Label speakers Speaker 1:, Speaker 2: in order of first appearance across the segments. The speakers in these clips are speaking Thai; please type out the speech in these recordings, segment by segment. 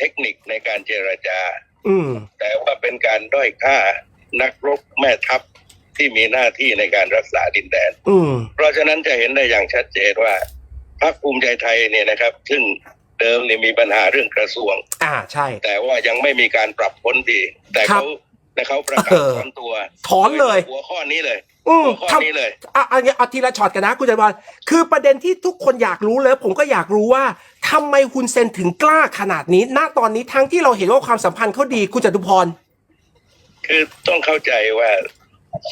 Speaker 1: เทคนิคในการเจรจา
Speaker 2: อืม
Speaker 1: แต่ว่าเป็นการด้อยค่านักรบแม่ทัพที่มีหน้าที่ในการรักษาดินแดน
Speaker 2: อืม
Speaker 1: เพราะฉะนั้นจะเห็นได้อย่างชัดเจนว่าพรรคภูมิใจไทยเนี่ยนะครับ ซึ่งเดิมเนี่ยมีปัญหาเรื่องกระทรวง
Speaker 2: อ่าใช่
Speaker 1: แต่ว่ายังไม่มีการปรับพ้นดีแต่
Speaker 2: ครับ
Speaker 1: เขาแต่เขาประกาศ
Speaker 2: เออ
Speaker 1: ถอนตัว
Speaker 2: ถอนเลย
Speaker 1: หัวข้อนี้เลย
Speaker 2: อืม
Speaker 1: หัวข้อ
Speaker 2: ทำ
Speaker 1: นี้เลย
Speaker 2: อะอันนี้เอาทีละช็อตกันนะคุณจตุพรคือประเด็นที่ทุกคนอยากรู้เลยผมก็อยากรู้ว่า ทำไมคุณเซนถึงกล้าขนาดนี้ ณ ตอนนี้ทั้งที่เราเห็นว่าความสัมพันธ์เขาดี คุณจตุพร
Speaker 1: คือต้องเข้าใจว่า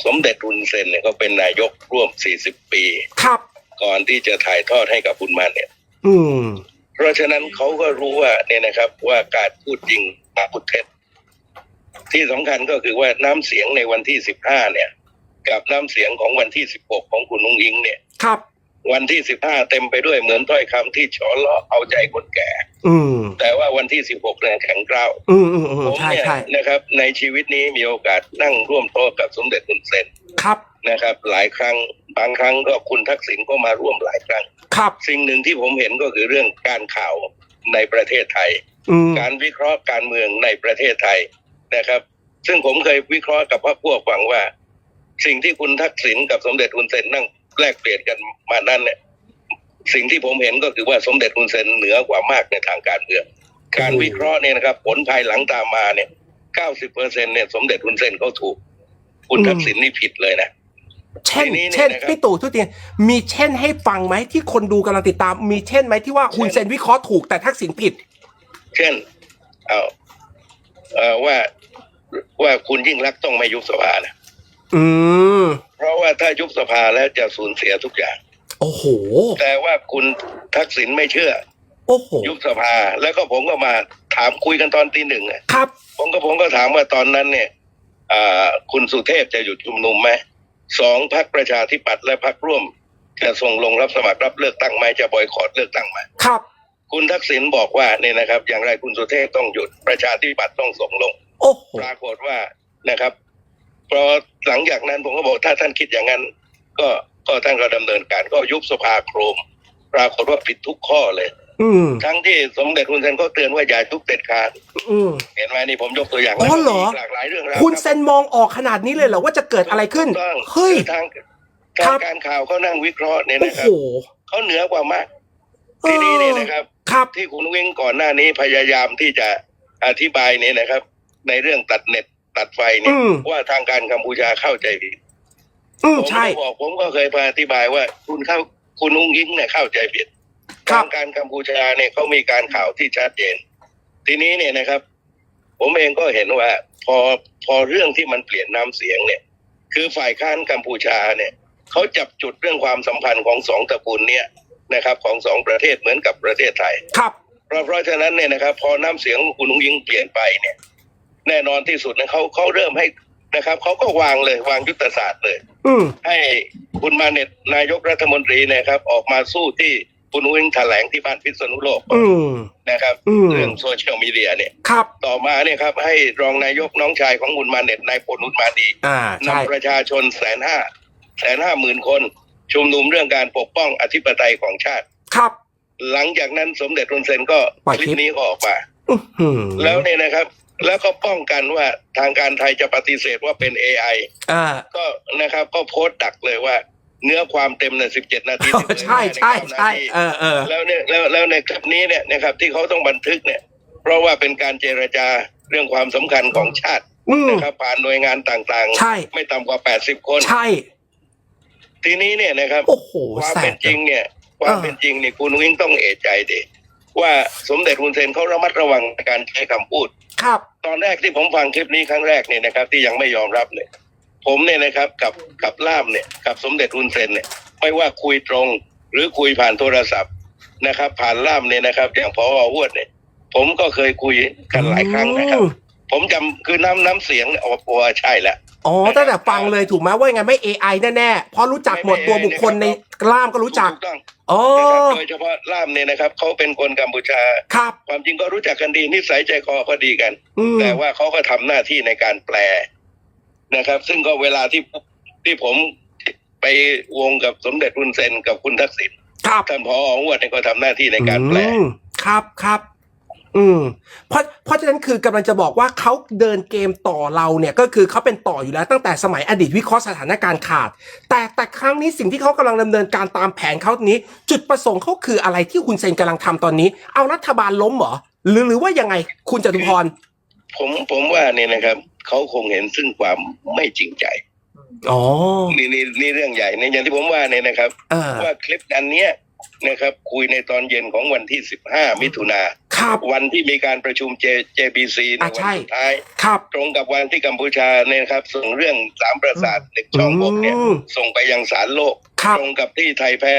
Speaker 1: สมเด็จรุนเซนเนี่ยเขาเป็นนายกร่วม 40 ปี
Speaker 2: ครับ
Speaker 1: ก่อนที่จะถ่ายทอดให้กับคุณมันเนี่ย
Speaker 2: อืม
Speaker 1: เพราะฉะนั้นเขาก็รู้ว่าเนี่ยนะครับว่าการพูดจริงมาพูดเท็จ ที่สำคัญก็คือว่าน้ำเสียงในวันที่ 15 เนี่ย กับน้ำเสียงของวันที่ 16 ของคุณนุ้งอิงเนี่ย
Speaker 2: ครับ
Speaker 1: วันที่15เต็มไปด้วยเหมือนถ้อยคำที่ฉอเลาะเอาใจคนแก่
Speaker 2: อืม
Speaker 1: แต่ว่าวันที่16เนี่ยแข็งกร้าว
Speaker 2: อืมอืมอืม
Speaker 1: ผม
Speaker 2: ใช่
Speaker 1: เนี่ย
Speaker 2: ใช่
Speaker 1: นะครับ ในชีวิตนี้มีโอกาสนั่งร่วมโต๊ะกับสมเด็จคุณเซน
Speaker 2: ครับ
Speaker 1: นะครับ หลายครั้งบางครั้งก็คุณทักษิณก็มาร่วมหลายครั้ง
Speaker 2: ครับ
Speaker 1: สิ่งหนึ่งที่ผมเห็นก็คือเรื่องการข่าวในประเทศไทย
Speaker 2: อืม
Speaker 1: การวิเคราะห์การเมืองในประเทศไทยนะครับ ซึ่งผมเคยวิเคราะห์กับพรรคพวกฟังว่า สิ่งที่คุณทักษิณกับสมเด็จคุณเซนนั่ง แลกเปลี่ยนกันมานั้นเนี่ยสิ่งที่ผมเห็นก็คือว่าสมเด็จคุณเซนเหนือกว่ามากในทางการเมืองการวิเคราะห์เนี่ยนะครับ ผลภายหลังตามมาเนี่ย90เปอร์เซ็นเนี่ยสมเด็จคุณเซนเขาถูก คุณทักษิณนี่ผิดเลยนะ
Speaker 2: เช่น
Speaker 1: ทีนี้เนี่ย
Speaker 2: เช่น
Speaker 1: นะครับ
Speaker 2: พี่ตู่ทุกทีมีเช่นให้ฟังไหมที่คนดูกำลังติดตาม มีเช่นไหมที่ว่าคุณเซนวิเคราะห์ถูกแต่ทักษิณผิด
Speaker 1: เช่นเอาเอ่อว่าว่าคุณยิ่งรักษณ์ต้องไม่ยุบสภานะ
Speaker 2: อืม
Speaker 1: เพราะว่าถ้ายุบสภาแล้วจะสูญเสียทุกอย่าง
Speaker 2: โอ้โห
Speaker 1: แต่ว่าคุณทักษิณไม่เชื่อ
Speaker 2: โอ้โห
Speaker 1: ยุบสภาแล้วก็ผมก็มาถามคุยกันตอนตีหนึ่งอะ
Speaker 2: ครับ
Speaker 1: ผมก็ผมก็ถามว่าตอนนั้นเนี่ยอ่าคุณสุเทพจะหยุดชุมนุมไหมสองพักประชาธิปัตย์และพักร่วม จะส่งลงรับสมัครรับเลือกตั้งไหมจะบอยคอรดเลือกตั้งไหม
Speaker 2: ครับ
Speaker 1: คุณทักษิณบอกว่าเนี่ยนะครับ อย่างไรคุณสุเทพต้องหยุดประชาธิปัตย์ต้องส่งลง
Speaker 2: โอ้โห
Speaker 1: ปรากฏว่านะครับ พอหลังจากนั้นผมก็บอกถ้าท่านคิดอย่างนั้น ก็ก็ท่านก็ดำเนินการก็ยุบสภาโครม ปรากฏว่าผิดทุกข้อเลย
Speaker 2: อืม
Speaker 1: ทั้งที่สมเด็จคุณเซนก็เตือนว่าอย่าทุกเด็ดขาด
Speaker 2: อืม
Speaker 1: เห็นไหมนี่ผมยกตัวอย่าง
Speaker 2: อ๋อเหรอ
Speaker 1: แล้วก็มีกหลากหลายเรื่องราว
Speaker 2: คุณ
Speaker 1: รับ
Speaker 2: เซนมองออกขนาดนี้เลยเหรอว่าจะเกิดอะไรขึ้น
Speaker 1: ถูกต้อง
Speaker 2: เฮ้ย
Speaker 1: คือทาง
Speaker 2: ครั
Speaker 1: ทาง
Speaker 2: บ
Speaker 1: การข่าวเขานั่งวิเคราะห์เนี่ย
Speaker 2: โอ้
Speaker 1: นะค
Speaker 2: โห
Speaker 1: รับเขาเหนือกว่ามากทีนี้เนี่ยนะครับ
Speaker 2: ครับ
Speaker 1: ที่คุณวิ่งก่อนหน้านี้พยายามที่จะอธิบายเนี่ยนะครับ ในเรื่องตัดเน็ต ตัดไฟเนี่ย
Speaker 2: อืม
Speaker 1: ว่าทางการกัมพูชาเข้าใจผิด
Speaker 2: อืม
Speaker 1: ผม
Speaker 2: ใช่
Speaker 1: ก็บอกผมก็เคยอธิบายว่าคุณเข้าคุณอุ้งยิงเนี่ยเข้าใจผิด
Speaker 2: ครับ
Speaker 1: ทางการกัมพูชาเนี่ยเขามีการข่าวที่ชัดเจน ทีนี้เนี่ยนะครับ ผมเองก็เห็นว่า พอพอเรื่องที่มันเปลี่ยนน้ำเสียงเนี่ย คือฝ่ายค้านกัมพูชาเนี่ยเขาจับจุดเรื่องความสัมพันธ์ของสองตระกูลเนี่ยนะครับ ของสองประเทศเหมือนกับประเทศไทย
Speaker 2: ครับ
Speaker 1: เพราะเพราะฉะนั้นเนี่ยนะครับพอน้ำเสียงของคุณนุ้งยิงเปลี่ยนไปเนี่ย แน่นอนที่สุดนะเขาเขาเริ่มให้นะครับเขาก็วางเลยวางยุทธศาสตร์เลย
Speaker 2: อืม
Speaker 1: ให้คุณมาเน็ตนายกรัฐมนตรีเนะครับ ออกมาสู้ที่คุณอุ้งแถลงที่บ้านพิษณุโลก
Speaker 2: อืม
Speaker 1: นะครับ
Speaker 2: อืม
Speaker 1: เรื่องโซเชียลมีเดียเนี่ย
Speaker 2: ครับ
Speaker 1: ต่อมาเนี่ยครับให้รองนายกน้องชายของคุณมาเน็ตนายพลอุตมาดี
Speaker 2: อ่า ใช่
Speaker 1: นำประชาชนแสนห้าแสนห้าหมื่นคน ชุมนุมเรื่องการปกป้องอธิปไตยของชาติ
Speaker 2: ครับ
Speaker 1: หลังจากนั้นสมเด็จรุนเซนก็
Speaker 2: ปล่อย
Speaker 1: ค
Speaker 2: คลิ
Speaker 1: ลิ
Speaker 2: ป
Speaker 1: ปนี้ก็ออกมา
Speaker 2: อื้อหือ
Speaker 1: แล้วเนี่ยนะครับ แล้วก็ป้องกันว่าทางการไทยจะปฏิเสธว่าเป็น AI
Speaker 2: อ่า
Speaker 1: ก็นะครับก็โพสต์ดักเลยว่า เนื้อความเต็มใน17นาทีที่เผย
Speaker 2: ใช่
Speaker 1: แพร่
Speaker 2: ใช่
Speaker 1: น
Speaker 2: ใช่
Speaker 1: เก้านาที
Speaker 2: เออเออ
Speaker 1: แล้วเนี่ยแล้วแล้วในคลิปนี้เนี่ยนะครับที่เขาต้องบันทึกเนี่ย เพราะว่าเป็นการเจรจาเรื่องความสำคัญของชาติ
Speaker 2: อืม
Speaker 1: นะครับผ่านหน่วยงานต่าง
Speaker 2: ใช่
Speaker 1: ๆไม่ต่ำกว่า80คน
Speaker 2: ใช่
Speaker 1: ทีนี้เนี่ยนะครับ
Speaker 2: โอ้โห
Speaker 1: ความ
Speaker 2: แส
Speaker 1: เป็
Speaker 2: บ
Speaker 1: นจริงเนี่ย ความเป็นจริงเนี่ยคุณวิ่งต้องเอะใจดิ ว่าสมเด็จคุณเซนเขาระมัดระวังในการใช้คำพูด
Speaker 2: ครับ
Speaker 1: ตอนแรกที่ผมฟังคลิปนี้ครั้งแรกเนี่ยนะครับ ที่ยังไม่ยอมรับเนี่ย ผมเนี่ยนะครับกับกับล่ามเนี่ยกับสมเด็จรุนเซนเนี่ยไม่ว่าคุยตรงหรือคุยผ่านโทรศัพท์นะครับ ผ่านล่ามเนี่ยนะครับอย่างพออวดเนี่ยผมก็เคยคุยกันหลายครั้งนะครับ
Speaker 2: อืม
Speaker 1: ผมจำคือน้ำน้ำเสียงเนี่ยอ๋อโอ้ใช่ละ
Speaker 2: อ๋อตั้งแต่ฟังเลยถูกไหมว่ายังไงไม่ AI แน่ๆเพราะรู้จักหมด
Speaker 1: ไม่
Speaker 2: ตัวบุคคลใน
Speaker 1: ไม่
Speaker 2: กล้ามก็รู้จัก
Speaker 1: ถูต้อง
Speaker 2: อ๋อ
Speaker 1: นะครับโดยเฉพาะล่ามเนี่ยนะครับเขาเป็นคนกัมพูชา
Speaker 2: ครับ
Speaker 1: ความจริงก็รู้จักกันดีนิสัยใจคอก็ดีกัน
Speaker 2: อืม
Speaker 1: แต่ว่าเขาก็ทำหน้าที่ในการแปลนะครับ ซึ่งก็เวลาที่ที่ผมไปวงกับสมเด็จรุนเซนกับคุณทักษิณ
Speaker 2: ครับ
Speaker 1: ท่านพออวดเนี่ยก็ทำหน้าที่ในการแปล
Speaker 2: อืมครับครับ อืมเพราะเพราะฉะนั้นคือกำลังจะบอกว่าเขาเดินเกมต่อเราเนี่ยก็คือเขาเป็นต่ออยู่แล้วตั้งแต่สมัยอดีตวิเคราะห์สถานการณ์ขาด แต่แต่ครั้งนี้สิ่งที่เขากำลังดำเนินการตามแผนเขานี้ จุดประสงค์เขาคืออะไรที่คุณเซนกำลังทำตอนนี้ เอารัฐบาลล้มเหรอหรือหรือว่ายังไงคุณจตุพร
Speaker 1: ผมผมว่าเนี่ยนะครับเขาคงเห็นซึ่งความไม่จริงใจ
Speaker 2: อ๋อ
Speaker 1: นี่นี่นี่เรื่องใหญ่ในอย่างที่ผมว่าเนี่ยนะครับ
Speaker 2: เออ
Speaker 1: ว่าคลิปอันเนี้ย นะครับ คุยในตอนเย็นของวันที่ 15 มิถุนา
Speaker 2: ครับ
Speaker 1: วันที่มีการประชุม J JBC ใน
Speaker 2: อะ
Speaker 1: วัน
Speaker 2: ใช่
Speaker 1: สุดท้าย
Speaker 2: ครับ
Speaker 1: ตรงกับวันที่กัมพูชาเนี่ยนะครับ ส่งเรื่องสามประสาทหนึ่งช่องบกเนี่ย
Speaker 2: อืม
Speaker 1: ส่งไปยังศาลโลก
Speaker 2: ครับ
Speaker 1: ตรงกับที่ไทยแพ้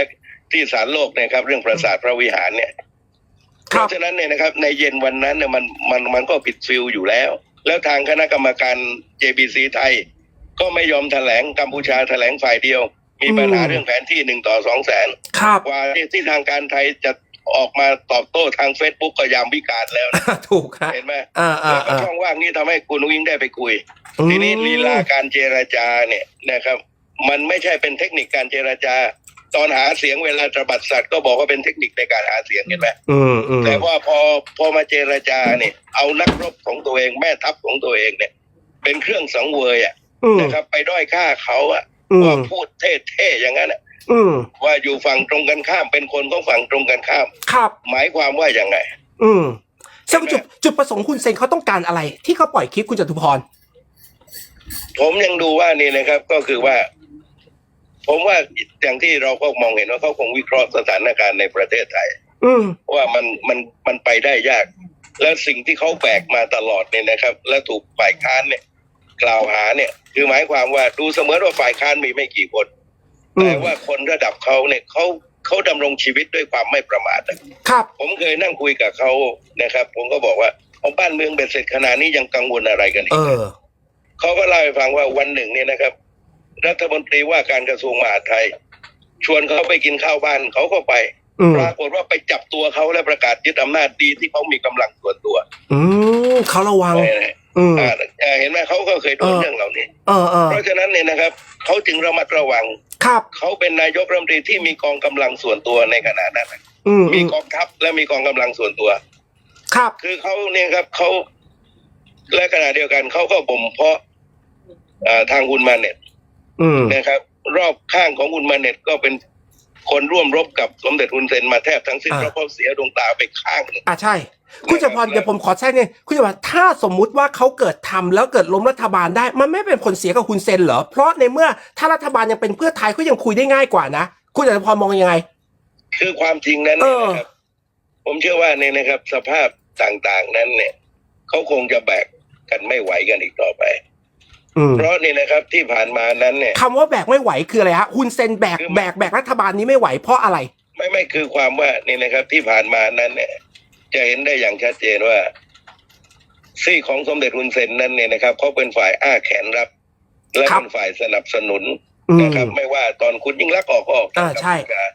Speaker 1: ที่ศาลโลกเนะครับ เรื่องประสาทพระวิหารเนี่ย
Speaker 2: ค
Speaker 1: เพ
Speaker 2: รับ
Speaker 1: ราะฉะนั้นเนี่ยนะครับ ในเย็นวันนั้นเนี่ยมันมันมันก็ผิดฟิลอยู่แล้ว แล้วทางคณะกรรมการ JBC ไทย ก็ไม่ยอมแถลงกัมพูชาแถลงฝ่ายเดียว มีปัญหา
Speaker 2: อืม
Speaker 1: เรื่องแผนที่หนึ่งต่อสองแสน
Speaker 2: ครับ
Speaker 1: กว่าที่ที่ทางการไทยจะออกมาตอบโต้ทางเฟซบุ๊กก็ยามวิการแล้วนะ
Speaker 2: ถูกฮะ
Speaker 1: เห็นไหม
Speaker 2: อ่าอ่า
Speaker 1: แล้วก็
Speaker 2: อ่า
Speaker 1: ช่องว่างนี้ทำให้คุณวิ่งได้ไปคุย ทีนี้ลีลาการเจรจาเนี่ยนะครับ มันไม่ใช่เป็นเทคนิคการเจรจา ตอนหาเสียงเวลาตระบัดสัตว์ก็บอกว่าเป็นเทคนิคในการหาเสียงเห็นไหม
Speaker 2: อืมอืม
Speaker 1: แต่ว่าพอพอมาเจรจาเนี่ย เอานักรบของตัวเองแม่ทัพของตัวเองเนี่ย เป็นเครื่องสังเวยอะ
Speaker 2: อืม
Speaker 1: นะครับ ไปด้อยค่าเขาอะ
Speaker 2: อื
Speaker 1: ว่ามพูดเท่ๆอย่างนั้นอะ
Speaker 2: อืม
Speaker 1: ว่าอยู่ฝั่งตรงกันข้ามเป็นคนของฝั่งตรงกันข้าม
Speaker 2: ครับ
Speaker 1: หมายความว่าอย่างไง
Speaker 2: อืมซึ่งจุดจุดประสงค์คุณเซนเขาต้องการอะไร ที่เขาปล่อยคลิปคุณจตุพร
Speaker 1: ผมยังดูว่านี่นะครับ ก็คือว่า ผมว่าอย่างที่เราก็มองเห็นว่าเขาคงวิเคราะห์สถานการณ์ในประเทศไทย
Speaker 2: อืม
Speaker 1: ว่ามันมันมันไปได้ยาก แล้วสิ่งที่เขาแบกมาตลอดเนี่ยนะครับ และถูกฝ่ายค้านเนี่ย กล่าวหาเนี่ยคือหมายความว่าดูเสมือนว่าฝ่ายค้านมีไม่กี่คน
Speaker 2: อืม
Speaker 1: แต่ว่าคนระดับเขาเนี่ยเขาเขาดำรงชีวิตด้วยความไม่ประมาทนะครับ ผมเคยนั่งคุยกับเขานะครับ ผมก็บอกว่าเอาบ้านเมืองเบ็ดเสร็จขนาดนี้ยังกังวลอะไรกันอี
Speaker 2: เอกอ
Speaker 1: เขาก็เล่าให้ฟังว่าวันหนึ่งเนี่ยนะครับ รัฐมนตรีว่าการกระทรวงมหาดไทย ชวนเขาไปกินข้าวบ้านเขาก็ไป
Speaker 2: อืม
Speaker 1: ปรากฏว่าไปจับตัวเขาและประกาศยึดอำนาจดีที่เขามีกำลังส่วนตัว
Speaker 2: อืมเขาระวัง
Speaker 1: เออ
Speaker 2: อืม
Speaker 1: อ่าเอ่อเห็นไหมเขาก็เคยโดน
Speaker 2: เออ
Speaker 1: เรื่องเหล่านี้
Speaker 2: เออเออ
Speaker 1: เพราะฉะนั้นเนี่ยนะครับเขาจึงระมัดระวัง
Speaker 2: ครับ
Speaker 1: เขาเป็นนายกรัฐมนตรีที่มีกองกำลังส่วนตัวในขณะนั้นนะ
Speaker 2: อืม
Speaker 1: มีกองทัพและมีกองกำลังส่วนตัว
Speaker 2: ครับ
Speaker 1: คือเขาเนี่ยครับเขาและขณะเดียวกันเขาก็บ่มเพาะอ่าทางคุณมาเน็ต
Speaker 2: อืม
Speaker 1: นะครับ รอบข้างของคุณมาเน็ตก็เป็น คนร่วมรบกับสมเด็จฮุนเซนมาแทบทั้งสิ้น
Speaker 2: อ่า
Speaker 1: เพราะเขาเสียดวงตาไปข้างหนึ่ง
Speaker 2: อะใช่ คุณจตุพรเดี๋ยวผมขอแทรกเนี่ยคุณจตุพรถ้าสมมุติว่าเขาเกิดทำแล้วเกิดล้มรัฐบาลได้ มันไม่เป็นผลเสียกับคุณเซนเหรอ เพราะในเมื่อถ้ารัฐบาลยังเป็นเพื่อไทยก็ยังคุยได้ง่ายกว่านะ คุณจตุพรมองยังไง
Speaker 1: คือความจริงนั้น
Speaker 2: เอ
Speaker 1: เนี่ย
Speaker 2: อ
Speaker 1: นะครับผมเชื่อว่าเนี่ยนะครับ สภาพต่างๆนั้นเนี่ยเขาคงจะแบกกันไม่ไหวกันอีกต่อไป
Speaker 2: อืม
Speaker 1: เพราะนี่นะครับที่ผ่านมานั้นเนี่ย
Speaker 2: คำว่าแบกไม่ไหวคืออะไรฮะคุณเซนแบก
Speaker 1: คือ
Speaker 2: แบกแบกรัฐบาลนี้ไม่ไหวเพราะอะไร
Speaker 1: ไม่ไม่คือความว่านี่นะครับที่ผ่านมานั้นเนี่ย จะเห็นได้อย่างชัดเจนว่า ซี่ของสมเด็จฮุนเซนนั้นเนี่ยนะครับเขาเป็นฝ่ายอ้าแขนรับ และ
Speaker 2: ครับ
Speaker 1: เป็นฝ่ายสนับสนุน
Speaker 2: อืม
Speaker 1: นะครับ ไม่ว่าตอนคุณยิ่งรักษณ์ออกก็ออก
Speaker 2: อ่าใช่
Speaker 1: กัมพูชา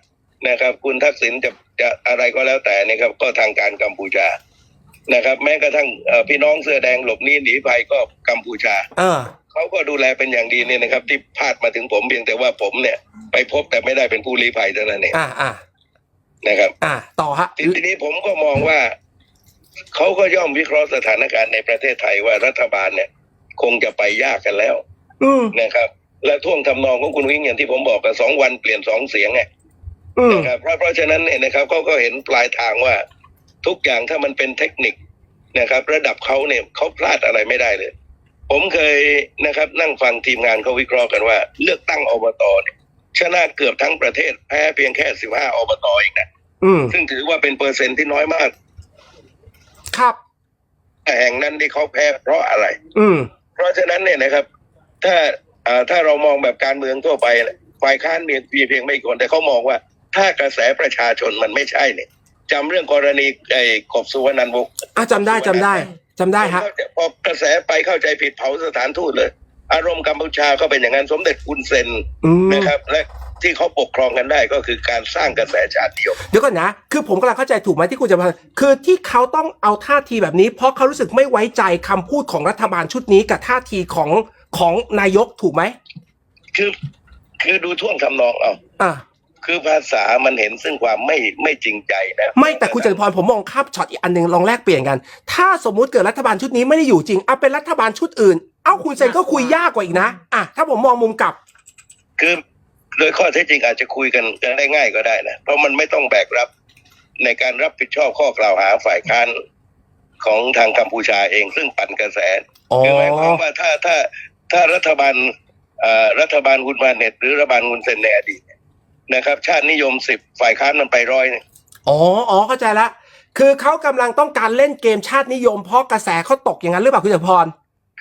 Speaker 1: นะครับ คุณทักษิณจะจะอะไรก็แล้วแต่นะครับ ก็ทางการกัมพูชา นะครับ แม้กระทั่งเอ่อพี่น้องเสื้อแดงหลบหนีหนีภัยก็กัมพูชา
Speaker 2: เออ
Speaker 1: เขาก็ดูแลเป็นอย่างดีเนี่ยนะครับ ที่พาดมาถึงผมเพียงแต่ว่าผมเนี่ย ไปพบแต่ไม่ได้เป็นผู้ลี้ภัยเท่านั้นเอง
Speaker 2: อ่าอ่า
Speaker 1: นะครับ
Speaker 2: อ่า ต่อฮะ
Speaker 1: ทีทีนี้ผมก็มองว่าเขาก็ย่อมวิเคราะห์สถานการณ์ในประเทศไทยว่ารัฐบาลเนี่ย คงจะไปยากกันแล้ว
Speaker 2: อืม
Speaker 1: นะครับ และท่วงทำนองของคุณวิ่งอย่างที่ผมบอกกันสองวันเปลี่ยนสองเสียงไง
Speaker 2: อืม
Speaker 1: นะครับเพราะเพราะฉะนั้นเนี่ยนะครับเขาก็เห็นปลายทางว่าทุกอย่างถ้ามันเป็นเทคนิค นะครับ ระดับเขาเนี่ยเขาพลาดอะไรไม่ได้เลย ผมเคยนะครับ นั่งฟังทีมงานเขาวิเคราะห์กันว่า เลือกตั้งอบตเนี่ยชนะเกือบทั้งประเทศแพ้เพียงแค่สิบห้าอบตเองนะ
Speaker 2: อืม
Speaker 1: ซึ่งถือว่าเป็นเปอร์เซ็นต์ที่น้อยมาก
Speaker 2: ครับ
Speaker 1: แห่งนั้นที่เขาแพ้เพราะอะไร
Speaker 2: อืม
Speaker 1: เพราะฉะนั้นเนี่ยนะครับ ถ้าอ่าถ้าเรามองแบบการเมืองทั่วไปเนี่ยฝ่ายค้านมีมีเพียงไม่กี่คนแต่เขามองว่า ถ้ากระแสประชาชนมันไม่ใช่เนี่ย จำเรื่องกรณีไอ้กบสุวรรณันท์วงศ์
Speaker 2: อะจำได้จำได้จำได้ฮะ
Speaker 1: พอกระแสไปเข้าใจผิดเผาสถานทูตเลย อารมณ์กัมพูชาก็เป็นอย่างนั้นสมเด็จคุณเซน
Speaker 2: อืม
Speaker 1: นะครับ และที่เขาปกครองกันได้ก็คือการสร้างกระแสชาตินิยม
Speaker 2: เดี๋ยวก่อนนะ คือผมกำลังเข้าใจถูกไหมที่คุณจะมาคือที่เขาต้องเอาท่าทีแบบนี้ เพราะเขารู้สึกไม่ไว้ใจคำพูดของรัฐบาลชุดนี้กับท่าทีของของนายกถูกไหม
Speaker 1: คือคือดูท่วงทำนองเอา
Speaker 2: อะ
Speaker 1: คือภาษามันเห็นซึ่งความไม่ไม่จริงใจนะ
Speaker 2: ไม่แต่คุณจตุพรผมมองข้ามช็อตอีกอันหนึ่งลองแลกเปลี่ยนกัน ถ้าสมมุติเกิดรัฐบาลชุดนี้ไม่ได้อยู่จริงเอาเป็นรัฐบาลชุดอื่น เอ้าคุณเซนก็คุยยากกว่าอีกนะอะถ้าผมมองมุมกลับ
Speaker 1: คือโดยข้อเท็จจริงอาจจะคุยกันกันได้ง่ายก็ได้นะเพราะมันไม่ต้องแบกรับในการรับผิดชอบข้อกล่าวหาฝ่ายค้านของทางกัมพูชาเองซึ่งปั่นกระแส
Speaker 2: อ๋อ
Speaker 1: คือหมายความว่าถ้าถ้าถ้ารัฐบาลเอ่อรัฐบาลคุณมาเน็ตหรือรัฐบาลคุณเซนในอดีตเนี่ยนะครับ ชาตินิยมสิบฝ่ายค้านมันไปร้อยเนี่ย
Speaker 2: อ๋ออ๋อเข้าใจละคือเขากำลังต้องการเล่นเกมชาตินิยม เพราะกระแสเขาตกอย่างนั้นหรือเปล่าคุณจตุพร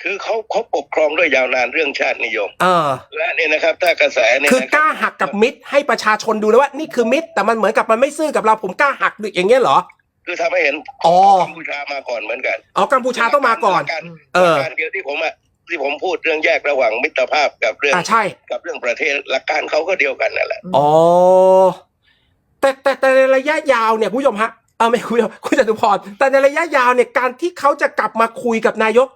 Speaker 1: คือเขาเขาปกครองด้วยยาวนานเรื่องชาตินิยม
Speaker 2: เออ
Speaker 1: และเนี่ยนะครับ ถ้ากระแสเนี่ย
Speaker 2: คือ
Speaker 1: นะ
Speaker 2: กล้าหักกับมิตรให้ประชาชนดูเลยว่านี่คือมิตร แต่มันเหมือนกับมันไม่ซื่อกับเราผมกล้าหักอย่างเงี้ยเหรอ
Speaker 1: คือทำให้เห็น
Speaker 2: อ๋อ
Speaker 1: กัมพูชามาก่อนเหมือนกัน
Speaker 2: อ๋อกัมพูชาต้องมาก่อน
Speaker 1: การ
Speaker 2: เออ
Speaker 1: การเดียวที่ผมอะ ที่ผมพูดเรื่องแยกระหว่างมิตรภาพกับเรื่อง
Speaker 2: อ่าใช่
Speaker 1: กับเรื่องประเทศหลักการเขาก็เดียวกันนั่นแหละ
Speaker 2: อ๋อแต่แต่แต่ในระยะยาวเนี่ยคุณผู้ชมฮะเออไม่คุณผู้ชมคุณจตุพรแต่ในระยะยาวเนี่ยการที่เขาจะกลับมาคุยกับนายก